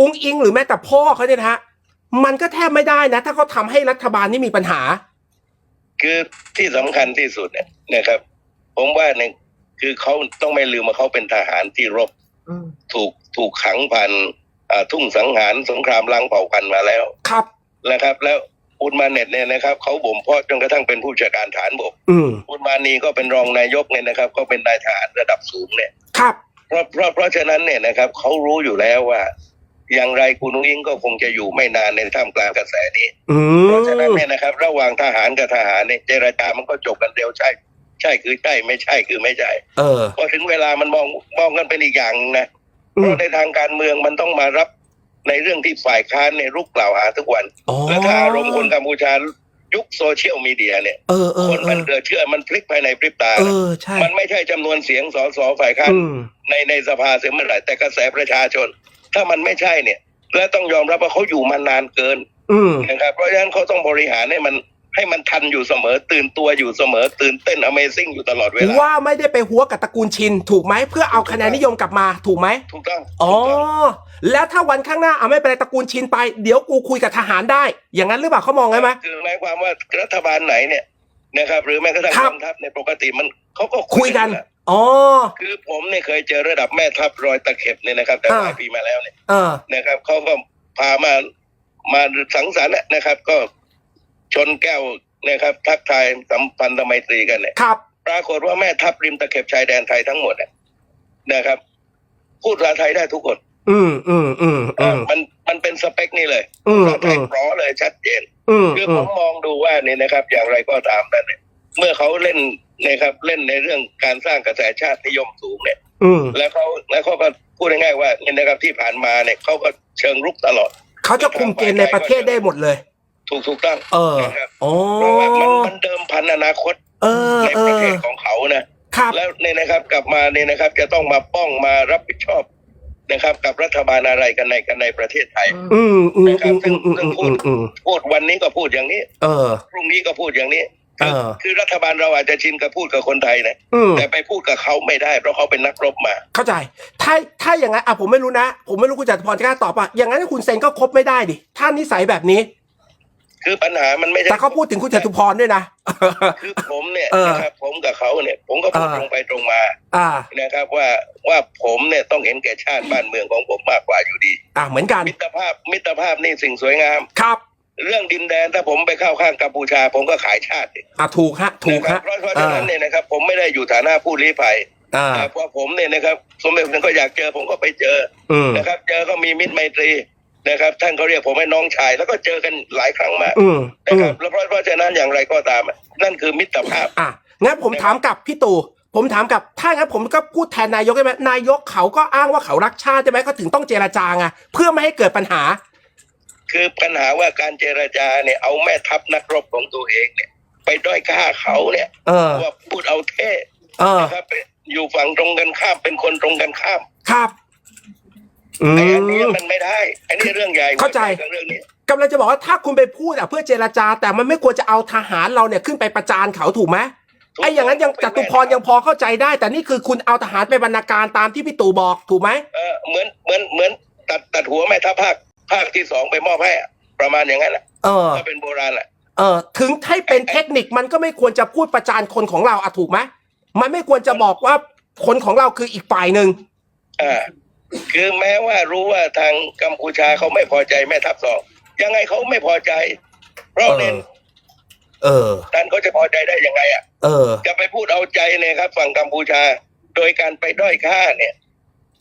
Speaker 2: องค์อิง หรือแม้แต่พ่อเขาเนี่ยนะฮะมันก็แทบไม่ได้นะ ถ้าเขาทำให้รัฐบาลนี่มีปัญหา
Speaker 1: คือที่สำคัญที่สุดเนี่ยนะครับ ผมว่าเนี่ยคือเขาต้องไม่ลืมว่าเขาเป็นทหารที่รบ
Speaker 3: อืม
Speaker 1: ถูกถูกขังพันอ่า ทุ่งสังหารสงครามล้างเผ่าพันธุ์มาแล้ว
Speaker 2: ครับ
Speaker 1: นะครับ แล้วอุลมาเน็ตเนี่ยนะครับเขาบ่มเพาะจนกระทั่งเป็นผู้จัดการฐานบก
Speaker 2: อืม
Speaker 1: อุลมานีก็เป็นรองนายกเนี่ยนะครับ ก็เป็นนายทหารระดับสูงเนี่ย
Speaker 2: ครับ
Speaker 1: เพราะเพราะเพราะฉะนั้นเนี่ยนะครับเขารู้อยู่แล้วว่า อย่างไรคุณนุ้งอิงก็คงจะอยู่ไม่นานในท่ามกลางกระแสนี้
Speaker 2: อื
Speaker 1: เพราะฉะนั้น
Speaker 2: ม
Speaker 1: เนี่ยนะครับ ระหว่างทหารกับทหารเนี่ยเจรจามันก็จบกันเร็วใช่ ใช่คือใช่ไม่ใช่คือไม่ใช่
Speaker 2: เออ
Speaker 1: พอถึงเวลามันมองมองกันเป็นอีกอย่างหนึ่งนะ
Speaker 2: อื
Speaker 1: เพ
Speaker 2: ม
Speaker 1: ราะในทางการเมืองมันต้องมารับในเรื่องที่ฝ่ายค้านเนี่ยรุกกล่าวหาทุกวัน
Speaker 2: อ๋อ
Speaker 1: แล้วถ้าอารมณ์คนกัมพูชายุคโซเชียลมีเดียเนี่ย
Speaker 2: เออเออ
Speaker 1: คน
Speaker 2: เอ
Speaker 1: มัน
Speaker 2: อ
Speaker 1: เหลือเชื่อมันพลิกภายในพริบตา
Speaker 2: เอ
Speaker 1: นะ
Speaker 2: อใช่
Speaker 1: มันไม่ใช่จำนวนเสียงสสฝ่ายค้าน
Speaker 2: อืม
Speaker 1: ในในสภาเสียเมื่อไหร่แต่กระแสประชาชน ถ้ามันไม่ใช่เนี่ย และต้องยอมรับว่าเขาอยู่มานานเกิน
Speaker 2: อืม
Speaker 1: นะครับเพราะฉะนั้นเขาต้องบริหารให้มัน ให้มันทันอยู่เสมอ ตื่นตัวอยู่เสมอ ตื่นเต้น Amazing อยู่ตลอดเวลา
Speaker 2: ว่าไม่ได้ไปหัวกับตระกูลชิน ถูกไหมเพื่อเอาคะแนนนิยมกลับมาถูกไหม
Speaker 1: ถูกต้อง
Speaker 2: อ๋อ
Speaker 1: ถูกต้อง
Speaker 2: แล้วถ้าวันข้างหน้าเอาไม่เป็นไรตระกูลชินไปเดี๋ยวกูคุยกับทหารได้ อย่างนั้นหรือเปล่าเขามองไงไหม
Speaker 1: คือหมายความว่ารัฐบาลไหนเนี่ยนะครับ หรือแม้กระทั่ง
Speaker 2: ครั
Speaker 1: ก
Speaker 2: บ
Speaker 1: องทัพในยปกติมันเขาก็
Speaker 2: คุยกัน
Speaker 1: แหละ
Speaker 2: อ๋อ
Speaker 1: คือผมเนี่ยเคยเจอระดับแม่ทัพรอยตะเข็บเนี่ยนะครับ แต่หลาย
Speaker 2: อ่า
Speaker 1: ปีมาแล้วเนี่ย
Speaker 2: เออ
Speaker 1: นะครับเขาก็พามามาสังสรรค์นะครับ ก็ ชนแก้วนะครับทักทายสัมพันธไมตรีกันเนี่ย
Speaker 2: ครับ
Speaker 1: ปรากฏว่าแม่ทัพริมตะเข็บชายแดนไทยทั้งหมดเนี่ยนะครับ พูดภาษาไทยได้ทุกคน
Speaker 2: อืมอืมอืมอืม
Speaker 1: มันมันเป็นสเปคนี่เลย
Speaker 2: อืม
Speaker 1: ภาษาไท
Speaker 2: อื
Speaker 1: ย
Speaker 2: ม
Speaker 1: เพราะเลยชัดเจน
Speaker 2: อืม
Speaker 1: คือ
Speaker 2: อื
Speaker 1: ผมมมองดูว่าเนี่ยนะครับ อย่างไรก็ตามแต่เนี่ยเมื่อเขาเล่นนะครับ เล่นในเรื่องการสร้างกระแสชาตินิยมสูงเนี่ย
Speaker 2: อืม
Speaker 1: แล้วเขาแล้วเขาก็พูดง่ายๆว่าเนี่ยนะครับที่ผ่านมาเนี่ยเขาก็เชิงรุกตลอด
Speaker 2: เขาจะคุมเกณฑ์ในประเทศได้หมดเลย
Speaker 1: ถูกถูกต้อง
Speaker 2: เออ
Speaker 1: นะครับ
Speaker 2: โอ้
Speaker 1: เพราะว่ามันมันเดิมพันอนาคต
Speaker 2: เออ
Speaker 1: ในประเทศของเขานะครับแล้วเนี่ยนะครับกลับมาเนี่ยนะครับ จะต้องมาป้องมารับผิดชอบนะครับ กับรัฐบาลอะไรกันในกันในประเทศไทย
Speaker 2: อืมอืมอืมอืมอืมอืม
Speaker 1: พูดวันนี้ก็พูดอย่างนี้
Speaker 2: เออ
Speaker 1: พรุ่งนี้ก็พูดอย่างนี้คือรัฐบาลเราอาจจะชินกับพูดกับคนไทยนะแต่ไปพูดกับเขาไม่ได้เพราะเขาเป็นนักรบมา
Speaker 2: เข้าใจ ถ้าถ้าอย่างนั้นอะผมไม่รู้นะ ผมไม่รู้คุณจัตพรจะกล้าตอบป่ะอย่างนั้นคุณเซนก็คบไม่ได้ดิถ้านิสัยแบบนี้
Speaker 1: คือปัญหามันไม่ใช่
Speaker 2: แต่เขาพูดถึงคุณจตุพรด้วยนะ
Speaker 1: คือผมเนี่ย
Speaker 2: เออ
Speaker 1: นะครับผมกับเขาเนี่ย ผมก็พูด
Speaker 2: เออ
Speaker 1: ตรงไปตรงมา
Speaker 2: อ่า
Speaker 1: นะครับ ว่าว่าผมเนี่ยต้องเห็นแก่ชาติบ้านเมืองของผมมากกว่าอยู่ดี
Speaker 2: อ่าเหมือนกัน
Speaker 1: มิตรภาพมิตรภาพนี่สิ่งสวยงาม
Speaker 2: ครับ
Speaker 1: เรื่องดินแดนถ้าผมไปเข้าข้างกัมพูชา ผมก็ขายชาติ
Speaker 2: อ่าถูกฮะถูก
Speaker 1: นะครั
Speaker 2: ฮะ
Speaker 1: บเพราะเพราะฉะนั้นเนี่ยนะครับ ผมไม่ได้อยู่ฐานะผู้ลี้ภัย
Speaker 2: อ่า
Speaker 1: แต่เพราะผมเนี่ยนะครับ สมเด็จพระก็อยากเจอผมก็ไปเจอ
Speaker 2: อืม
Speaker 1: นะครับ เจอก็มีมิตรไมตรี นะครับ ท่านก็เรียกผมให้น้องชาย แล้วก็เจอกันหลายครั้งมาก
Speaker 2: อืม
Speaker 1: นะ
Speaker 2: อื
Speaker 1: ครั
Speaker 2: ม
Speaker 1: บแล้วเพราะเพราะฉะนั้นอย่างไรก็ตาม นั่นคือมิตรภาพ
Speaker 2: อะงั้นผมถามกลับพี่ตู่ผมถามกลับถ้างั้นผมก็พูดแทนนายกได้ไหมนายกเขาก็อ้างว่าเขารักชาติใช่ไหมเขาถึงต้องเจรจาไงเพื่อไม่ให้เกิดปัญหา
Speaker 1: คือปัญหาว่าการเจรจาเนี่ยเอาแม่ทัพนักรบของตัวเองเนี่ย ไปด้อยค่าเขาเนี่ย
Speaker 2: เออ
Speaker 1: ว่าพูดเอาเท่
Speaker 2: เออ
Speaker 1: นะครับอยู่ฝั่งตรงกันข้ามเป็นคนตรงกันข้าม
Speaker 2: ครับ อื
Speaker 1: ไอ้อันนี้
Speaker 2: ม
Speaker 1: มันไม่ได้ อันนี้เรื่องใหญ่
Speaker 2: เข้าใจ
Speaker 1: กับเรื่องนี้
Speaker 2: กำลังจะบอกว่าถ้าคุณไปพูดอะเพื่อเจรจา แต่มันไม่ควรจะเอาทหารเราเนี่ยขึ้นไปประจานเขาถูกไหมไอ้อย่างนั้นยังจตุพรยังพอเข้าใจได้ แต่นี่คือคุณเอาทหารไปบรรณาการตามที่พี่ตู่บอกถูกไหม
Speaker 1: เออเหมือนเหมือนเหมือนตัดตัดหัวแม่ทัพภาคภาคที่สองไปมอบให้อะประมาณอย่างนั้นแหละ
Speaker 2: เออ
Speaker 1: ถ้าเป็นโบราณแหละ
Speaker 2: เออถึงให้เป็นเทคนิคมันก็ไม่ควรจะพูดประจานคนของเราอะถูกไหมมันไม่ควรจะบอกว่าคนของเราคืออีกฝ่ายหนึ่ง
Speaker 1: อ่า คือแม้ว่ารู้ว่าทางกัมพูชาเขาไม่พอใจแม่ทัพสองยังไงเขาไม่พอใจ เพราะเน้น
Speaker 2: เออ
Speaker 1: ท่านเขาจะพอใจได้ยังไงอะ
Speaker 2: เออ
Speaker 1: จะไปพูดเอาใจเนี่ยครับ ฝั่งกัมพูชา โดยการไปด้อยค่าเนี่ย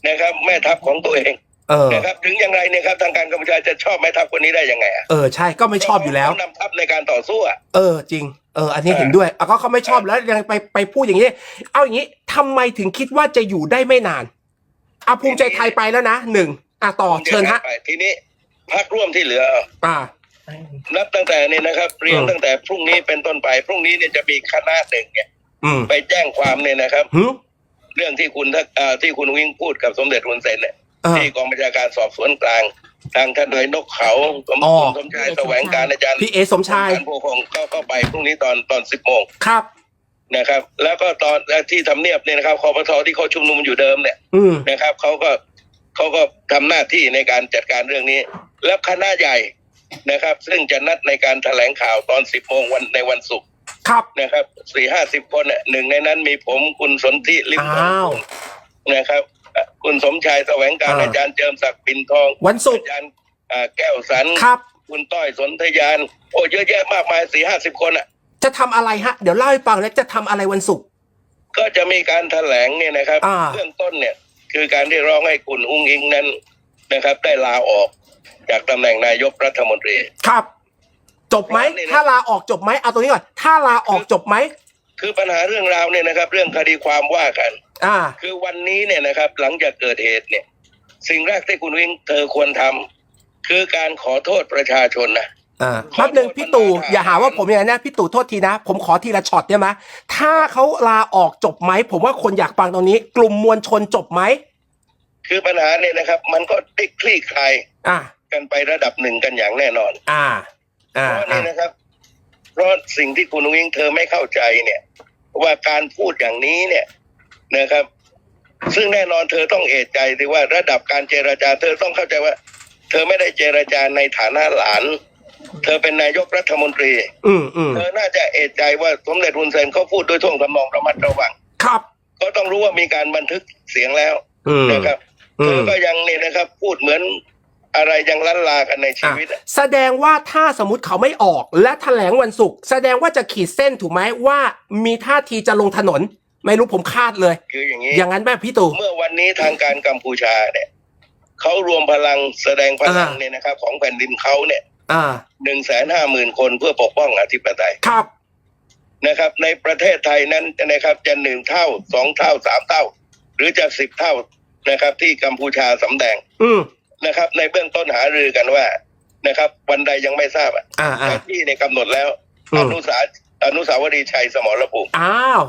Speaker 1: นะครับ แม่ทัพของตัวเอง
Speaker 2: เออ
Speaker 1: นะครับถึงอย่างไรเนี่ยครับทางการกัมพูชาจะชอบแม่ทัพคนนี้ได้ยังไงอะ
Speaker 2: เออใช่ก็ไม่ชอบอยู่แล้ว
Speaker 1: เขานำทัพในการต่อสู้อะ
Speaker 2: เออจริงเอออันนี้เห็นด้วยอะก็เขาไม่ชอบแล้วยังไปไปพูดอย่างนี้ เอาอย่างนี้ทำไมถึงคิดว่าจะอยู่ได้ไม่นาน อะภูมิใจไทยไปแล้วนะหนึ่งอะต่อเชิญฮะ
Speaker 1: ไปทีนี้พักร่วมที่เหลือ
Speaker 2: อ่า
Speaker 1: นับตั้งแต่นี่นะครับ เรียน
Speaker 2: อืม
Speaker 1: ตั้งแต่พรุ่งนี้เป็นต้นไป พรุ่งนี้เนี่ยจะมีคณะหนึ่งเนี่ย
Speaker 2: อืม
Speaker 1: ไปแจ้งความเนี่ยนะครับ
Speaker 2: หึ
Speaker 1: เรื่องที่คุณทักอ่าที่คุณวิ่งพูดกับสมเด็จคุณเซนเนี่ย
Speaker 2: เออ
Speaker 1: ที่กองบัญชาการสอบสวนกลาง ทางท่านนายนกเขาสม
Speaker 2: อ๋อ
Speaker 1: คุณสมชายแสวงการอาจารย์
Speaker 2: พี่เอสมชาย
Speaker 1: การปกครองก็ก็ไปพรุ่งนี้ตอนตอนสิบโมง
Speaker 2: ครับ
Speaker 1: นะครับ แล้วก็ตอนที่ทำเนียบเนี่ยนะครับคอปทที่เขาชุมนุมอยู่เดิมเนี่ย
Speaker 2: อืม
Speaker 1: นะครับเขาก็เขาก็ทำหน้าที่ในการจัดการเรื่องนี้ แล้วคณะใหญ่นะครับ ซึ่งจะนัดในการแถลงข่าวตอนสิบโมงวันในวันศุกร์
Speaker 2: ครับ
Speaker 1: นะครับสี่ห้าสิบคนเนี่ยหนึ่งในนั้นมีผมคุณสนธิลิมทอง
Speaker 2: อ้าว
Speaker 1: นะครับอะคุณสมชายแสวงการ
Speaker 2: อ่า
Speaker 1: อาจารย์เจิมศักดิ์ปินทอง
Speaker 2: วันศุกร์
Speaker 1: อาจารย์อ่าแก้วสัน
Speaker 2: ครับ
Speaker 1: คุณต้อยสนธยาน โอ้เยอะแยะมากมายสี่ห้าสิบคนอะ
Speaker 2: จะทำอะไรฮะ เดี๋ยวเล่าให้ฟังแล้วจะทำอะไรวันศุกร์
Speaker 1: ก็จะมีการแถลงเนี่ยนะครับ
Speaker 2: อ่า
Speaker 1: เบื้องต้นเนี่ยคือการที่ร้องให้คุณอุ้งอิงนั้นนะครับ ได้ลาออกจากตำแหน่งนายกรัฐมนตรี
Speaker 2: ครับ จบไหม
Speaker 1: ร้อนเลยนะ
Speaker 2: ถ้าลาออกจบไหมเอาตรงนี้ก่อนถ้าลาออกจบไหม
Speaker 1: คือปัญหาเรื่องราวเนี่ยนะครับ เรื่องคดีความว่ากัน
Speaker 2: อ่า
Speaker 1: คือวันนี้เนี่ยนะครับ หลังจากเกิดเหตุเนี่ย สิ่งแรกที่คุณวิ่งเธอควรทำคือการขอโทษประชาชนนะ
Speaker 2: อ่าแป๊บหนึ่งพี่ตู่
Speaker 1: ขอโทษ
Speaker 2: อย่าหาว่าผมอย่างนั้นนะพี่ตู่โทษทีนะ ผมขอทีละช็อตได้ไหมถ้าเขาลาออกจบไหมผมว่าคนอยากฟังตรงนี้ กลุ่มมวลชนจบไหม
Speaker 1: คือปัญหาเนี่ยนะครับ มันก็ได้คลี่คลาย
Speaker 2: อ่า
Speaker 1: กันไประดับหนึ่งกันอย่างแน่นอน
Speaker 2: อ่า
Speaker 1: เพ
Speaker 2: อ่า
Speaker 1: ราะ
Speaker 2: อ่า
Speaker 1: นี่นะครับ เพราะสิ่งที่คุณวิ่งเธอไม่เข้าใจเนี่ย ว่าการพูดอย่างนี้เนี่ยนะครับ ซึ่งแน่นอนเธอต้องเอะใจสิว่าระดับการเจรจา เธอต้องเข้าใจว่า เธอไม่ได้เจรจาในฐานะหลาน เธอเป็นนายกรัฐมนตรี
Speaker 2: อืมอืม
Speaker 1: เธอน่าจะเอะใจว่าสมเด็จฮุนเซนเขาพูดด้วยท่วงทำนองระมัดระวัง
Speaker 2: ครับ
Speaker 1: ก็ต้องรู้ว่ามีการบันทึกเสียงแล้ว
Speaker 2: อืม
Speaker 1: นะครับ
Speaker 2: อื
Speaker 1: เธอ
Speaker 2: ม
Speaker 1: ก็ยังเนี่ยนะครับ พูดเหมือนอะไรยังลันลากันในชี
Speaker 2: อะ
Speaker 1: วิตอะ
Speaker 2: แสดงว่าถ้าสมมติเขาไม่ออกและแถลงวันศุกร์แสดงว่าจะขีดเส้นถูกไหมว่ามีท่าทีจะลงถนน ไม่รู้ผมคาดเลย
Speaker 1: คืออย่างนี้
Speaker 2: อย่างนั้นแม่พี่ตู่
Speaker 1: เมื่อวันนี้ทางการกัมพูชาเนี่ยเขารวมพลังแสดงพลัง
Speaker 2: อ่า
Speaker 1: เนี่ยนะครับ ของแผ่นดินเขาเนี่ย
Speaker 2: อ่า
Speaker 1: หนึ่งแสนห้าหมื่นคนเพื่อปกป้องอธิปไตย
Speaker 2: ครับ
Speaker 1: นะครับ ในประเทศไทยนั้นนะครับ จะหนึ่งเท่าสองเท่าสามเท่า หรือจะสิบเท่านะครับ ที่กัมพูชาสำแดง
Speaker 2: อืม
Speaker 1: นะครับ ในเบื้องต้นหารือกันว่านะครับ วันใดยังไม่ทราบอะ
Speaker 2: อ่าอ่า
Speaker 1: แต่ที่ในยกำหนดแล้ว
Speaker 2: อื
Speaker 1: อ
Speaker 2: ม
Speaker 1: นุสาอนุสาวรีย์ชัยสมรภูมิ
Speaker 2: อ้าว